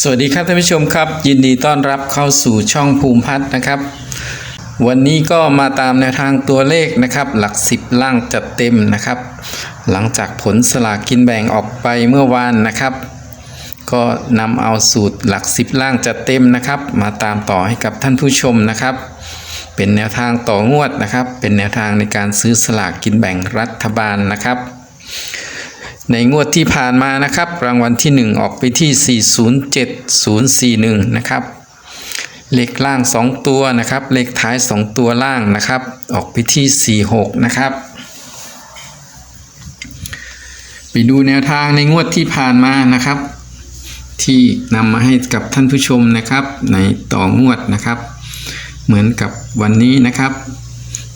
สวัสดีครับท่านผู้ชมครับ ยินดีต้อนรับเข้าสู่ช่องภูมิพัฒน์นะครับ วันนี้ก็มาตามแนวทางตัวเลขนะครับ หลักสิบล่างจัดเต็มนะครับ หลังจากผลสลากกินแบ่งออกไปเมื่อวานนะครับ ก็นำเอาสูตรหลักสิบล่างจัดเต็มนะครับ มาตามต่อให้กับท่านผู้ชมนะครับ เป็นแนวทางต่องวดนะครับ เป็นแนวทางในการซื้อสลากกินแบ่งรัฐบาลนะครับ ในงวดที่ผ่านมานะครับ รางวัลที่ 1 ออกไปที่ 407041 นะครับ เลขล่าง 2 ตัวนะครับ เลขท้าย 2 ตัวล่างนะครับ ออกไปที่ 46 นะครับ ไปดูแนวทางในงวดที่ผ่านมานะครับ ที่นำมาให้กับท่านผู้ชมนะครับ ในต่องวดนะครับ เหมือนกับวันนี้นะครับ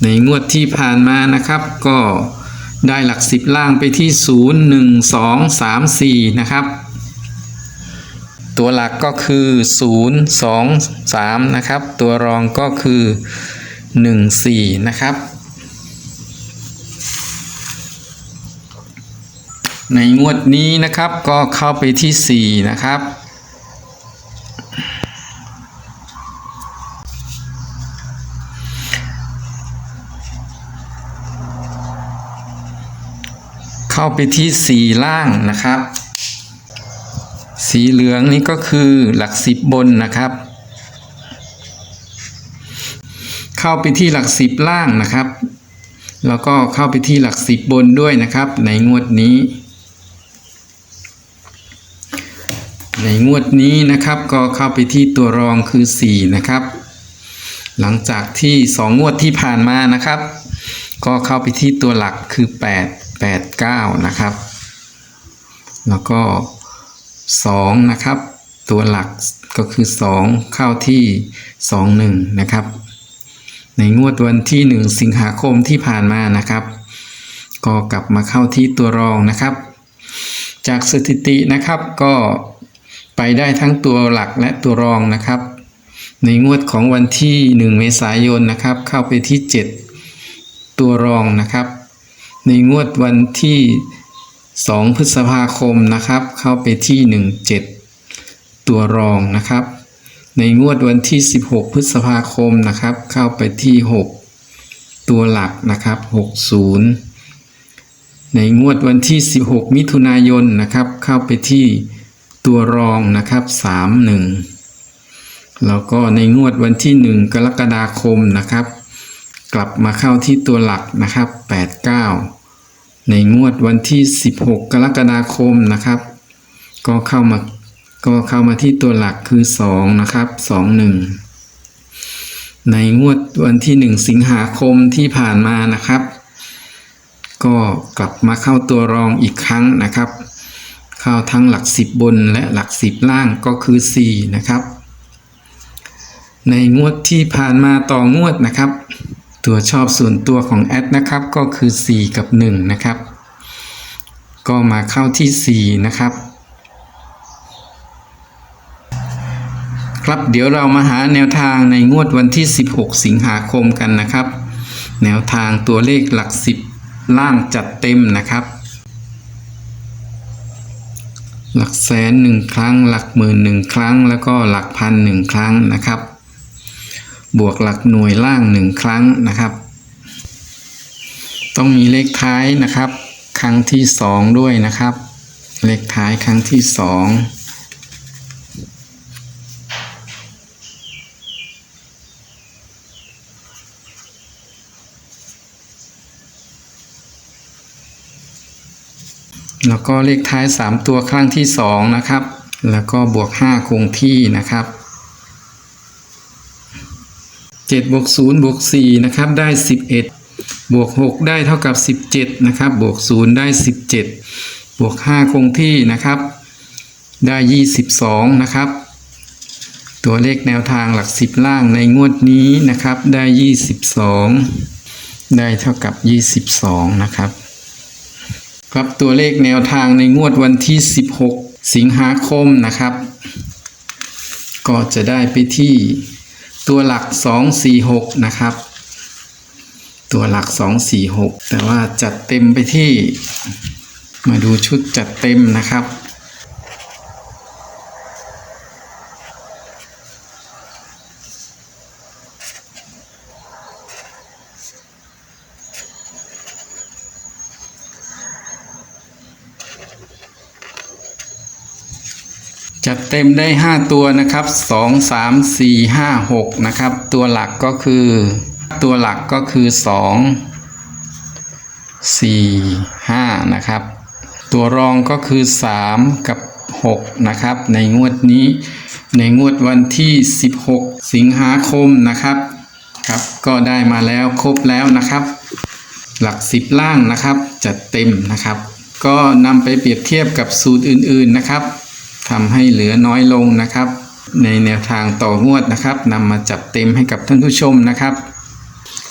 ในงวดที่ผ่านมานะครับก็ ได้หลักสิบล่างไปที่ 0 1 2 3 4 นะครับ ตัวหลักก็คือ 0 2 3 นะครับ ตัวรองก็คือ 1 4 นะครับ ในงวดนี้นะครับก็เข้าไปที่ 4 นะครับ เข้าไปที่สีล่างนะครับ สีเหลืองนี่ก็คือหลักสิบบนนะครับ เข้าไปที่หลักสิบล่างนะครับ แล้วก็เข้าไปที่หลักสิบบนด้วยนะครับ ในงวดนี้ ในงวดนี้นะครับก็เข้าไปที่ตัวรองคือ 4 นะครับ หลังจากที่ 2 งวดที่ผ่านมานะครับ ก็เข้าไปที่ตัวหลักคือ 8 8 9 นะครับ แล้วก็ 2 นะครับ ตัวหลักก็คือ 2 เข้าที่ 2 1 นะครับ ในงวดวันที่ 1 สิงหาคมที่ผ่านมานะครับ ก็กลับมาเข้าที่ตัวรองนะครับ จากสถิตินะครับก็ไปได้ทั้งตัวหลักและตัวรองนะครับ ในงวดของวันที่ 1 เมษายนนะครับ เข้าไปที่ 7 ตัวรองนะครับ ในงวดวันที่ 2 พฤษภาคมนะครับ เข้าไปที่ 17 ตัวรองนะครับ ในงวดวันที่ 16 พฤษภาคมนะครับ เข้าไปที่ 6 ตัวหลักนะครับ 60 ในงวดวันที่ 16 มิถุนายนนะครับ เข้าไปที่ตัวรองนะครับ 31 แล้วก็ในงวดวันที่ 1 กรกฎาคมนะครับ กลับมาเข้าที่ตัวหลักนะครับ 89 ในงวดวันที่ 16 กรกฎาคมนะครับ ก็เข้ามาก็เข้ามาที่ตัวหลักคือ 2 นะครับ 21 ในงวดวันที่ 1 สิงหาคมที่ผ่านมานะครับ ก็กลับมาเข้าตัวรองอีกครั้งนะครับ เข้าทั้งหลัก 10 บนและหลัก 10 ล่างก็คือ 4 นะครับ ในงวดที่ผ่านมาต่องวดนะครับ ตัวชอบส่วนตัวของแอดนะครับก็คือ 4 กับ 1 นะครับ ก็มาเข้าที่ 4 นะครับ ครับเดี๋ยวเรามาหาแนวทางในงวดวันที่ 16 สิงหาคมกันนะครับ แนวทางตัวเลขหลัก 10 ล่างจัดเต็มนะครับ หลักแสนหนึ่งครั้ง หลักหมื่นหนึ่งครั้ง แล้วก็หลักพันหนึ่งครั้งนะครับ บวกหลักหน่วยล่างหนึ่งครั้งนะครับ ต้องมีเลขท้ายนะครับ ครั้งที่สองด้วยนะครับ เลขท้ายครั้งที่สองแล้วก็เลขท้าย 3 ตัวครั้งที่ 2 นะครับ แล้วก็บวก 5 คงที่นะครับ 7บวก0บวก4นะครับได้ 11 บวก 6 ได้เท่ากับ 17นะครับบวก 0 ได้ 17 บวก 5 คงที่นะครับ ได้ 22 นะครับ ตัวเลขแนวทางหลัก 10 ล่างในงวดนี้นะครับ ได้ 22 ได้เท่ากับ 22 นะครับ ครับตัวเลขแนวทางในงวดวันที่ 16 สิงหาคมนะครับ ก็จะได้ไปที่ ตัวหลัก 246 นะครับ ตัวหลัก 246 แต่ว่าจัดเต็มไปที่ มาดูชุดจัดเต็มนะครับ จัดเต็มได้ 5 ตัวนะครับ 2 3 4 5 6 นะครับ ตัวหลักก็คือ ตัวหลักก็คือ 2 4 5 นะครับ ตัวรองก็คือ 3 กับ 6 นะครับ ในงวดนี้ ในงวดวันที่ 16 สิงหาคมนะครับ ครับ ก็ได้มาแล้วครบแล้วนะครับ หลัก 10 ล่างนะครับ จัดเต็มนะครับ ก็นำไปเปรียบเทียบกับสูตรอื่นๆนะครับ ทำให้เหลือน้อยลงนะครับ ในแนวทางต่องวดนะครับนำมาจัดเต็มให้กับท่านผู้ชมนะครับ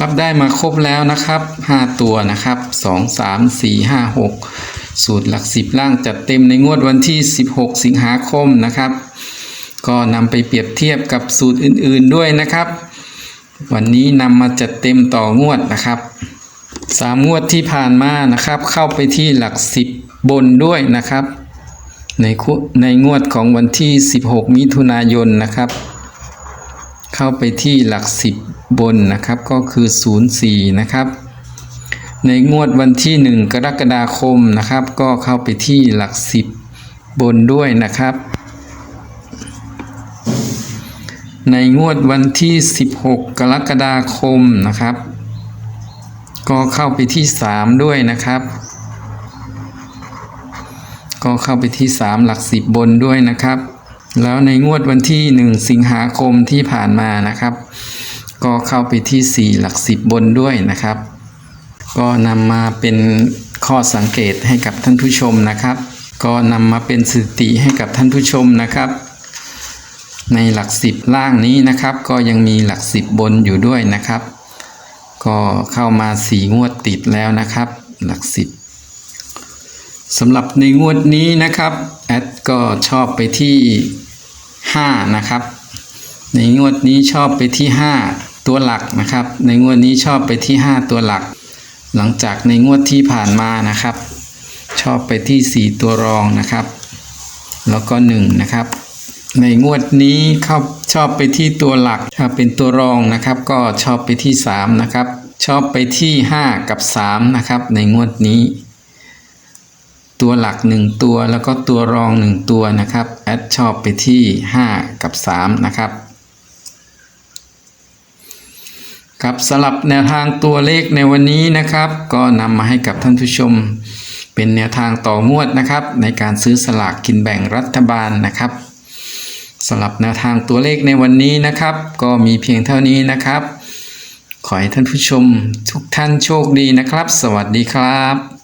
รับได้มาครบแล้วนะครับ 5 ตัวนะครับ 2 3 4 5 6 สูตรหลัก 10 ล่างจัดเต็มในงวดวันที่ 16 สิงหาคมนะครับ ก็นำไปเปรียบเทียบกับสูตรอื่นๆด้วยนะครับ วันนี้นำมาจัดเต็มต่องวดนะครับสามงวดที่ผ่านมานะครับ เข้าไปที่หลัก10บนด้วยนะครับ ในในงวดของวันที่ 16 มิถุนายนนะครับ เข้าไปที่หลัก 10 บนนะครับก็คือ 04 นะครับ ในงวดวันที่ 1 กรกฎาคมนะครับ ก็เข้าไปที่หลัก 10 บนด้วยนะครับ ในงวดวันที่ 16 กรกฎาคมนะครับ ก็เข้าไปที่ 3 ด้วยนะครับ ก็เข้าไปที่ 3 หลัก 10 บนด้วยนะครับ แล้วในงวดวันที่ 1 สิงหาคมที่ผ่านมานะครับ ก็เข้าไปที่ 4 หลัก 10 บนด้วยนะครับ ก็นำมาเป็นข้อสังเกตให้กับท่านผู้ชมนะครับ ก็นำมาเป็นสติให้กับท่านผู้ชมนะครับ ในหลัก 10 ล่างนี้นะครับ ก็ยังมีหลัก 10 บนอยู่ด้วยนะครับ ก็เข้ามา 4 งวดติดแล้วนะครับ หลัก 10 สำหรับในงวดนี้นะครับแอดก็ชอบไปที่ 5 นะครับ ในงวดนี้ชอบไปที่ 5 ตัวหลักนะครับ ในงวดนี้ชอบไปที่ 5 ตัวหลัก หลังจากในงวดที่ผ่านมานะครับ ชอบไปที่ 4 ตัวรองนะครับ แล้วก็ 1 นะครับ ในงวดนี้เข้าชอบไปที่ตัวหลักถ้าเป็นตัวรองนะครับ ก็ชอบไปที่ 3 นะครับ ชอบไปที่ 5 กับ 3 นะครับ ในงวดนี้ ตัวหลัก 1 ตัวแล้วก็ตัวรอง 1 ตัวนะครับแอดชอบไปที่ 5 กับ 3 นะครับครับสำหรับแนวทางตัวเลขในวันนี้นะครับ ก็นำมาให้กับท่านผู้ชม เป็นแนวทางต่องวดนะครับ ในการซื้อสลากกินแบ่งรัฐบาลนะครับสำหรับแนวทางตัวเลขในวันนี้นะครับ ก็มีเพียงเท่านี้นะครับ ขอให้ท่านผู้ชมทุกท่านโชคดีนะครับ สวัสดีครับ